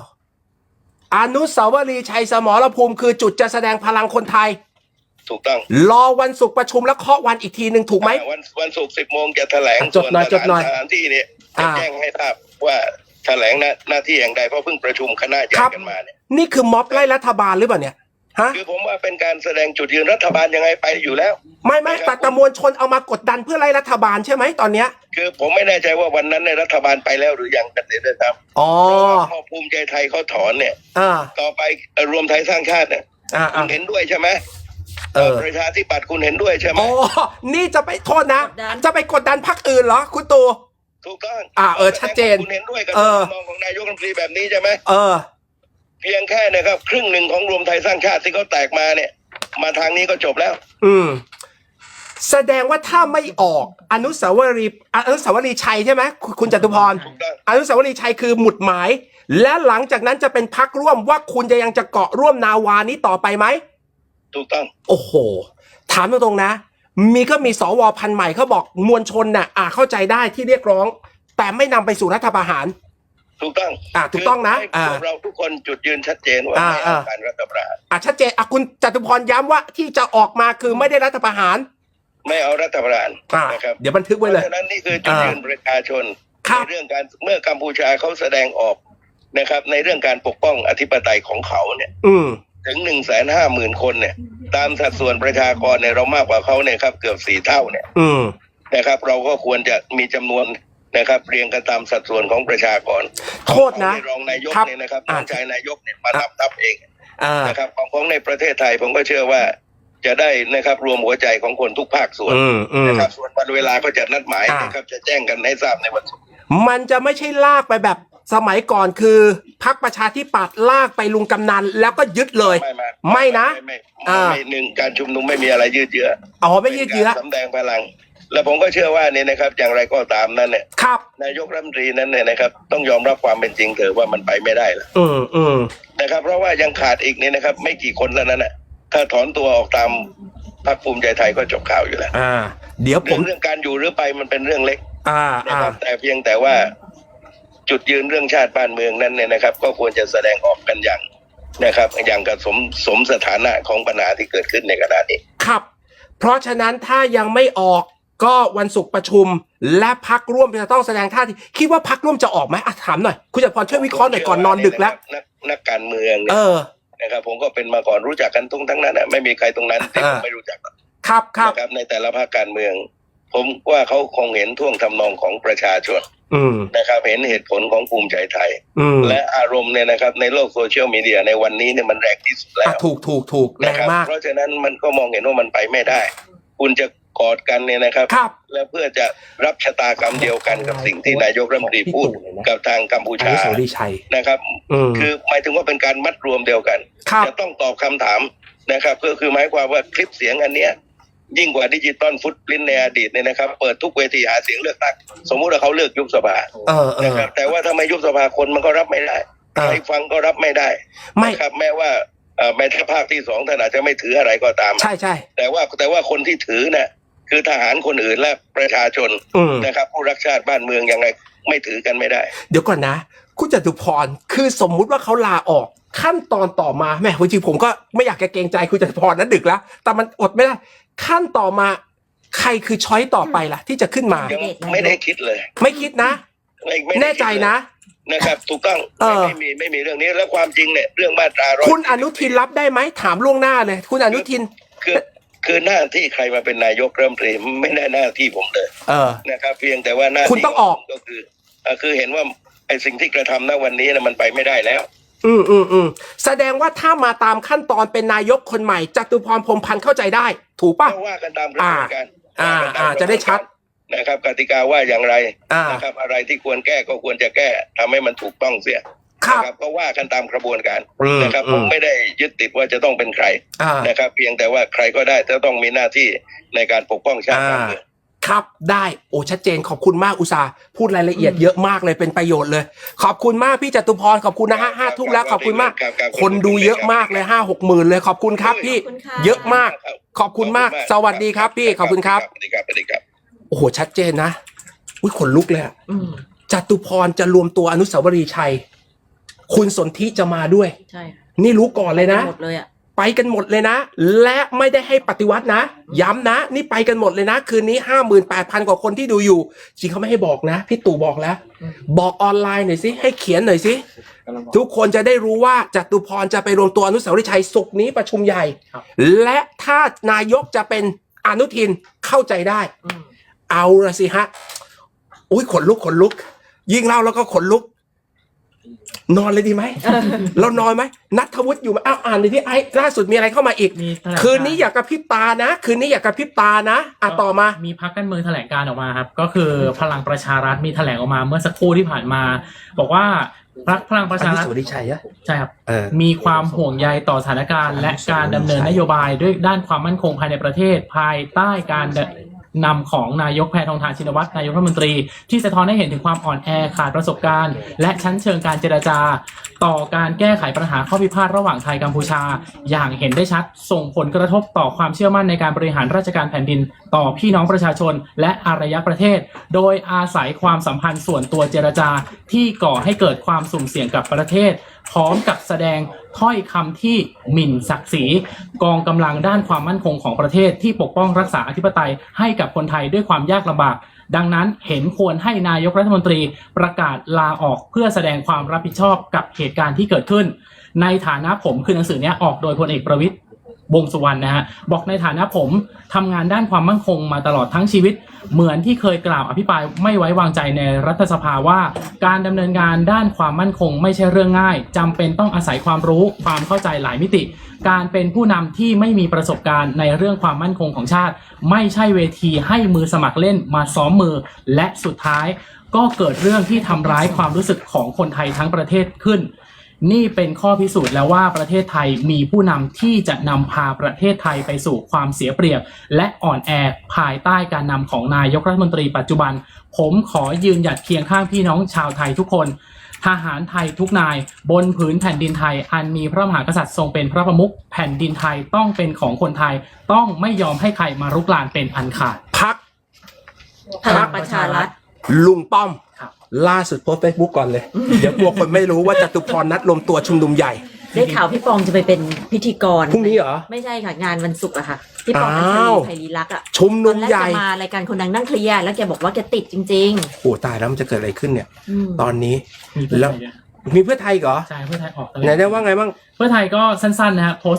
Speaker 2: อนุสาวรีย์ชัยสมรภูมิคือจุดจะแสดงพลังคนไทย
Speaker 1: ถูกต้อง
Speaker 2: รอวันศุกร์ประชุมแล้วเคาะวันอีกทีหนึ่งถูกไหม
Speaker 1: อ่าวันวันศุกร์สิบโมงจะแถลง
Speaker 2: อะจดหน่อย
Speaker 1: ส่ว
Speaker 2: จดหน่อย
Speaker 1: สถานที่เนี่ยจะ
Speaker 2: อ่า
Speaker 1: แจ้งให้ทราบว่าแถลงหน้าหน้าที่อย่างใดเพราะเพิ่งประชุมคณะใหญ่
Speaker 2: ครับ
Speaker 1: กันมาเนี่ย
Speaker 2: นี่คือม็อบไล่รัฐบาลหรือเปล่าเนี่ยฮะ
Speaker 1: คือผมว่าเป็นการแสดงจุดยืนรัฐบาลยังไงไปอยู่แล้ว
Speaker 2: ไม่ไม่แต่แตะมวลชนเอามากดดันเพื่อไล่รัฐบาลใช่ไหมตอนเนี้ย
Speaker 1: คือผมไม่แน่ใจว่าวันนั้นในยรัฐบาลไปแล้วหรือยังกันเสียด้วยซ้ำ
Speaker 2: อ๋อ
Speaker 1: เพราะว่าพอภูมิใจไทยเขาถอนเนี่ย
Speaker 2: อ่า
Speaker 1: ต่อไปเอ่อรวมไทยสร้างชาติเนี่ย
Speaker 2: อ่า
Speaker 1: คุ
Speaker 2: อ่า
Speaker 1: ณเห็นด้วยใช่ไหม
Speaker 2: เออ
Speaker 1: ประชาธิปัตย์คุณเห็นด้วยใช่ไหม
Speaker 2: อ๋อ นี่จะไปโทษนะ
Speaker 3: กดดัน
Speaker 2: จะไปกดดันพรรคอื่นเหรอ คุณตู่
Speaker 1: ถูกต้อง
Speaker 2: อ่าเออชัดเจน
Speaker 1: คุณเห็นด้วยกับ
Speaker 2: เออ
Speaker 1: มองของนายกรัฐมนตรีแบบนี้ใช่ไหม
Speaker 2: เออ
Speaker 1: เพียงแค่นะครับ ครึ่งหนึ่งของรวมไทยสร้างชาติที่เขาแตกมาเนี่ย มาทางนี้ก็จบแล้ว
Speaker 2: อืม แสดงว่าถ้าไม่ออกอนุสาวรีย์อนุสาวรีย์ชัยใช่ไหมคุณคุณจตุพร
Speaker 1: ถูกต้อง
Speaker 2: อนุสาวรีย์ชัยคือหมุดหมาย และหลังจากนั้นจะเป็นพักร่วมว่าคุณจะยังจะเกาะร่วมนาวานี้ต่อไปไหม
Speaker 1: ถูกต้อง
Speaker 2: โอ้โห ถามตรงๆนะ มีก็มีสวพันธุ์ใหม่เขาบอกมวลชนน่ะอ่าเข้าใจได้ที่เรียกร้อง แต่ไม่นำไปสู่รัฐประหาร
Speaker 1: ถูกต้อง
Speaker 2: อ่าถูกต้องนะ
Speaker 1: คืให้
Speaker 2: อ่า
Speaker 1: พวกเราทุกคนจุดยืนชัดเจนว่า
Speaker 2: อ่า
Speaker 1: ไม่เอา
Speaker 2: อ่า
Speaker 1: การรัฐประหาร
Speaker 2: อะชัดเจนอะคุณจตุพรย้ำว่าที่จะออกมาคือไม่ได้รัฐประหาร
Speaker 1: ไม่เอารัฐประหาร
Speaker 2: อ่า
Speaker 1: นะครับ
Speaker 2: เดี๋ยวบันทึก
Speaker 1: เพ
Speaker 2: ไว้เลย
Speaker 1: ราะฉะนั้นนี่คือจุดยืนประชาชน
Speaker 2: ครับ
Speaker 1: ในเรื่องการเมื่อกัมพูชาเขาแสดงออกนะครับ ในเรื่องการปกป้องอธิปไตยของเขาเนี่ย
Speaker 2: อืม
Speaker 1: ถึงหนึ่งแสนห้าหมื่นคนเนี่ย ตามสัดส่วนประชากรเนี่ยเรามากกว่าเขาเนี่ยครับเกือบสี่เท่าเนี่ย
Speaker 2: อืม
Speaker 1: นะครับ เราก็ควรจะมีจำนวนนะครับเรียงกันตามสัดส่วนของประชากร
Speaker 2: โทษนะ
Speaker 1: ของรองนายก
Speaker 2: ครับ
Speaker 1: เนี่ยนะครับ
Speaker 2: อ่า
Speaker 1: น้องชายนายกเนี่ยมา
Speaker 2: ครับ
Speaker 1: ทำทับเอง
Speaker 2: อ่า
Speaker 1: นะครับของของในประเทศไทยผมก็เชื่อว่าจะได้นะครับรวมหัวใจของคนทุกภาคส่วน
Speaker 2: อืมอืม
Speaker 1: นะครับส่วนวันเวลาก็จะนัดหมาย
Speaker 2: อ่าน
Speaker 1: นะครับจะแจ้งกันให้ทราบในวันศุกร์
Speaker 2: มันจะไม่ใช่ลากไปแบบ สมัยก่อนคือพักประชาธิปัตย์ลากไปลุงกำนัน แล้วก็ยึดเลย
Speaker 1: ไม่ไม่
Speaker 2: ไม่นะ
Speaker 1: ไม่ไม่
Speaker 2: อ่า
Speaker 1: ไม่หนึ่งการชุมนุมไม่มีอะไรยืดเยื้อ
Speaker 2: อ๋อไม่ยืดเยื้อ
Speaker 1: ป็นการสำแดงพลัง แล้วผมก็เชื่อว่านี่นะครับ อย่างไรก็ตามนั้นเนี่ย
Speaker 2: ครับ
Speaker 1: นายกรัฐมนตรีนั้นเนี่ยนะครับ ต้องยอมรับความเป็นจริงเถอะว่ามันไปไม่ได้แล้ว
Speaker 2: อืมอืม
Speaker 1: นะครับเพราะว่ายังขาดอีกนี่นะครับ ไม่กี่คนเท่านั้นน่ะถ้าถอนตัวออกตามพรรคภูมิใจไทยก็จบข่าวอยู่แล้ว
Speaker 2: อ่า เดี๋ยวผ
Speaker 1: เรื่อ
Speaker 2: ม
Speaker 1: งเรื่องการอยู่หรือไปมันเป็นเรื่องเล็ก
Speaker 2: อ่า
Speaker 1: นะ
Speaker 2: อ่า
Speaker 1: ครับแต่เพียงแต่ว่า จุดยืนเรื่องชาติบ้านเมืองนั้นเนี่ยนะครับ ก็ควรจะแสดงออกกันอย่างนะครับ อย่างกับสมสมสถานะของปัญหาที่เกิดขึ้นในขณะนี้
Speaker 2: ครับ เพราะฉะนั้นถ้ายังไม่ออกก็วันศุกร์ประชุม และพักร่วมจะต้องแสดงท่าทีคิดว่าพักร่วมจะออกไหมอะถามหน่อยคุณจักรพรช่วยวิเคราะห์หน่อยก่อนนอนดึกแล้ว
Speaker 1: นักนักการเมืองเนี่
Speaker 2: เอยอ
Speaker 1: นะครับ ผมก็เป็นมาก่อนรู้จักกันทุกทั้งนั้นน่ะไม่มีใครตรงนั้นที่ผม
Speaker 2: อ่า
Speaker 1: ไม่รู้จักหรอก
Speaker 2: ครับครับ
Speaker 1: นะครับในแต่ละภาคการเมือง ผมว่าเขาคงเห็นท่วงทำนองของประชาชน
Speaker 2: อืม
Speaker 1: นะครับเห็นเหตุผลของภูมิใจไทย
Speaker 2: อืม
Speaker 1: และอารมณ์เนี่ยนะครับในโลกโซเชียลมีเดียในวันนี้เนี่ยมันแรงที่สุดแล้
Speaker 2: อะ
Speaker 1: ว
Speaker 2: ถูกถูกถูกแร
Speaker 1: นะ
Speaker 2: ง
Speaker 1: ครับ
Speaker 2: มาก
Speaker 1: เพราะฉะนั้นมันก็มองเห็นว่ามันไปไม่ได้ คุณจะกอดกันเนี่ยนะครับ
Speaker 2: ครับ
Speaker 1: และเพื่อจะรับชะตากรรมเดียวกันกับสิ่งที่นายกรัฐมนตรีพูดกับทางกัมพู
Speaker 2: อ
Speaker 1: ชา
Speaker 2: นุสาวรีย์ชัย
Speaker 1: นะครับ
Speaker 2: อืม
Speaker 1: คือหมายถึงว่าเป็นการมัดรวมเดียวกัน
Speaker 2: ครับ
Speaker 1: จะต้องตอบคำถามนะครับก็คือหมายความว่าคลิปเสียงอันเนี้ย ยิ่งกว่าดิจิตอลฟุตปรินในอดีตเนี่ยนะครับ เปิดทุกเวทีหาเสียงเลือกตั้งสมมุติว่าเขาเลือกยุบสภา
Speaker 2: เออเอ
Speaker 1: นะ
Speaker 2: อ
Speaker 1: ครับแต่ว่าทำไมยุบสภาคนมันก็รับไม่ได้
Speaker 2: เออ
Speaker 1: ใครฟังก็รับไม่ได้
Speaker 2: ไม่
Speaker 1: นะครับแม้ว่าเอ่อแม้ถ้าภาคที่สองท่านอาจจะไม่ถืออะไรก็ตาม
Speaker 2: ใช่ใช่
Speaker 1: แต่ว่าแต่ว่าคนที่ถือน่ะคือทหารคนอื่นและประชาชน
Speaker 2: อืม
Speaker 1: นะครับผู้รักชาติบ้านเมืองยังไงไม่ถือกันไม่ได้
Speaker 2: เดี๋ยวก่อนนะ คุณจตุพรคือสมมุติว่าเขาลาออก ขั้นตอนต่อมาแหม่จริงๆผมก็ไม่อยากจะเกรงใจคุณจตุพรนะดึกแล้ว แต่มันอดไม่ได้ ขั้นต่อมา ใครคือช้อยต่อไปล่ะ ที่จะขึ้นมา
Speaker 1: ยังไม่ได้คิดเลย
Speaker 2: ไม่คิดนะ
Speaker 1: ไม่ไม่ได้
Speaker 2: แน่ใจ
Speaker 1: คิดเลย
Speaker 2: นะ
Speaker 1: นะครับถูกต้อง
Speaker 2: เออ
Speaker 1: ไม่มีไม่มีเรื่องนี้แล้วความจริงเนี่ยเรื่องมาตราร้อย
Speaker 2: คุณอนุทินรับได้ไหมถามล่วงหน้าเลย คุณอนุทิน
Speaker 1: คือคือหน้าที่ใครมาเป็นนายกรัฐมนตรีไม่ได้หน้าที่ผมเลย
Speaker 2: เออ
Speaker 1: นะครับเพียงแต่ว่าหน้าที่
Speaker 2: คุณต้องออก
Speaker 1: ผมก็คือเอ่อคือเห็นว่าไอ้สิ่งที่กระทำณวันนี้นะมันไปไม่ได้แล้ว
Speaker 2: อืมอืมอืมแสดงว่าถ้ามาตามขั้นตอนเป็นนายกคนใหม่จตุพรพรหมพันธ์เข้าใจได้ ถูกป่ะ
Speaker 1: ก็ว่ากันตามกระบวนการ
Speaker 2: อ่า
Speaker 1: ว่กันตม
Speaker 2: อ่า จะได้ชัด
Speaker 1: นะครับ กติกาว่าอย่างไร
Speaker 2: อ่า
Speaker 1: นะครับ อะไรที่ควรแก้ก็ควรจะแก้ทำให้มันถูกต้องเสีย
Speaker 2: ครับ
Speaker 1: นะก็ว่ากันตามกระบวนการ
Speaker 2: อืม
Speaker 1: นะครับ
Speaker 2: อื
Speaker 1: ผมมไม่ได้ยึดติดว่าจะต้องเป็นใคร
Speaker 2: อ่า
Speaker 1: นะครับ เพียงแต่ว่าใครก็ได้จะต้องมีหน้าที่ในการปกป้องชาติบ้านเมือง
Speaker 2: ครับได้โอ้ชัดเจนขอบคุณมากอุตสาห์พูดรายละเอียดเยอะมากเลยเป็นประโยชน์เลย ขอบคุณมากพี่จตุพรขอบคุณนะฮะห้าทุ่มแล้วขอบคุณมาก
Speaker 1: รับรับ
Speaker 2: คนดูเยอะมากเลยห้าหกหมื่นเลยขอบคุณครับพี่
Speaker 3: ขอบคุณค่ะ
Speaker 2: เยอะมาก ขอบคุณมาก สวัสดีครับพี่ขอบคุณครับ
Speaker 1: สวัสดีครับสวัสดีครับ
Speaker 2: โอ้โหชัดเจนนะอุ้ยขนลุกเลยอะ
Speaker 3: อืม
Speaker 2: จตุพรจะรวมตัวอนุสาวรีย์ชัย คุณสนธิจะมาด้วย
Speaker 3: ใช่ค่ะ
Speaker 2: นี่รู้ก่อนเลยนะ
Speaker 3: หมดเลยอะ
Speaker 2: ไปกันหมดเลยนะ และไม่ได้ให้ปฏิวัตินะ ย้ำนะ นี่ไปกันหมดเลยนะ คืนนี้ห้าหมื่นแปดพันกว่าคนที่ดูอยู่ จริงเขาไม่ให้บอกนะ พี่ตู่บอกแล้ว
Speaker 3: อืม
Speaker 2: บอกออนไลน์หน่อยสิ ให้เขียนหน่อยสิ ทุกคนจะได้รู้ว่าจตุพรจะไปรวมตัวอนุสาวรีย์ชัยสุกร์นี้ประชุมใหญ่
Speaker 3: ครับ
Speaker 2: และถ้านายกจะเป็นอนุทินเข้าใจได้
Speaker 3: อืม
Speaker 2: เอาละสิฮะ อุ้ยขนลุกขนลุก ยิ่งเล่าแล้วก็ขนลุก นอนเลยดีไหม เรานอนไหม นัทวุฒิอยู่ไหมอ้าวอ่านเลยที่ไอ้ล่าสุดมีอะไรเข้ามาอีก
Speaker 4: มีแถลงการ
Speaker 2: คืนนี้อยากกระพริบตานะ คืนนี้อยากกระพริบตานะอะต่อมา
Speaker 4: มีพักการเมืองแถลงการออกมาครับ ก็คือพลังประชารัฐมีแถลงออกมาเมื่อสักครู่ที่ผ่านมา บอกว่าพรรคพลังประชารัฐ
Speaker 2: อนุสาวรีย์ชัยอะ
Speaker 4: ใช่ครับ
Speaker 2: เออ
Speaker 4: มีความห่วงใยต่อสถานการณ์ และการดำเนินนโยบายด้วยด้านความมั่นคงภายในประเทศภายใต้การ นำของนายกแพทองทานชินวัตรนายกรัฐมนตรี ที่สะท้อนให้เห็นถึงความอ่อนแอขาดประสบการณ์ และชั้นเชิงการเจรจา ต่อการแก้ไขปัญหาข้อพิพาทระหว่างไทยกัมพูชา อย่างเห็นได้ชัดส่งผลกระทบต่อความเชื่อมั่นในการบริหารราชการแผ่นดินต่อพี่น้องประชาชนและอารยประเทศ โดยอาศัยความสัมพันธ์ส่วนตัวเจรจาที่ก่อให้เกิดความสุ่มเสี่ยงกับประเทศ พร้อมกับแสดงถ้อยคำที่หมิ่นศักดิ์ศรีกองกำลังด้านความมั่นคงของประเทศที่ปกป้องรักษาอธิปไตยให้กับคนไทยด้วยความยากลำบาก ดังนั้นเห็นควรให้นายกรัฐมนตรีประกาศลาออกเพื่อแสดงความรับผิดชอบกับเหตุการณ์ที่เกิดขึ้น ในฐานะผมคือหนังสือเนี้ยออกโดยพลเอกประวิตย วงสุวรรณนะฮะบอกในฐานะผมทำงานด้านความมั่นคงมาตลอดทั้งชีวิต เหมือนที่เคยกล่าวอภิปรายไม่ไว้วางใจในรัฐสภาว่า การดำเนินงานด้านความมั่นคงไม่ใช่เรื่องง่ายจำเป็นต้องอาศัยความรู้ความเข้าใจหลายมิติ การเป็นผู้นำที่ไม่มีประสบการณ์ในเรื่องความมั่นคงของชาติ ไม่ใช่เวทีให้มือสมัครเล่นมาซ้อมมือและสุดท้าย ก็เกิดเรื่องที่ทำร้ายความรู้สึกของคนไทยทั้งประเทศขึ้น นี่เป็นข้อพิสูจน์แล้วว่าประเทศไทยมีผู้นำที่จะนำพาประเทศไทยไปสู่ความเสียเปรียบ และอ่อนแอภายใต้การนำของนายกรัฐมนตรีปัจจุบัน ผมขอยืนหยัดเคียงข้างพี่น้องชาวไทยทุกคน ทหารไทยทุกนาย บนผืนแผ่นดินไทย อันมีพระมหากษัตริย์ทรงเป็นพระประมุขแผ่นดินไทยต้องเป็นของคนไทย ต้องไม่ยอมให้ใครมารุกรานเป็นอันขาด
Speaker 2: พัก
Speaker 3: พลังประชารัฐ
Speaker 2: ลุงป้อม
Speaker 4: ครับ
Speaker 2: ล่าสุดโพสเฟซบุ๊กก่อนเลย เดี๋ยวกลัวคนไม่รู้ว่าจตุพรนัดรวมตัวชุมนุมใหญ่
Speaker 3: ได้ข่าวพี่ปองจะไปเป็นพิธีกร
Speaker 2: พรุ่งนี้เหรอ
Speaker 3: ไม่ใช่ค่ะงานวันศุกร์อะค่ะพี่ปองอัญช
Speaker 2: อ้าว
Speaker 3: ลีไพรีรักษ์อะ
Speaker 2: ชุม
Speaker 3: ต
Speaker 2: นุ
Speaker 3: อน
Speaker 2: ม
Speaker 3: แรก
Speaker 2: ใหญ่
Speaker 3: จะมารายการคนดังนั่งเคลียร์แล้วแกบอกว่าแกติดจริง
Speaker 2: โอ้ตายแล้วมันจะเกิดอะไรขึ้นเนี่ย
Speaker 3: ๆอืม
Speaker 2: ตอนนี้
Speaker 4: มีเพื่อ
Speaker 2: แล้ว
Speaker 4: ไทยด้วย
Speaker 2: มีเพื่อไทยเหรอ
Speaker 4: ใช่เพื่อไทยออกกัน
Speaker 2: ไหนได้ว่าไงบ้าง
Speaker 4: เพื่อไทยก็สั้นๆนะฮะโพสต์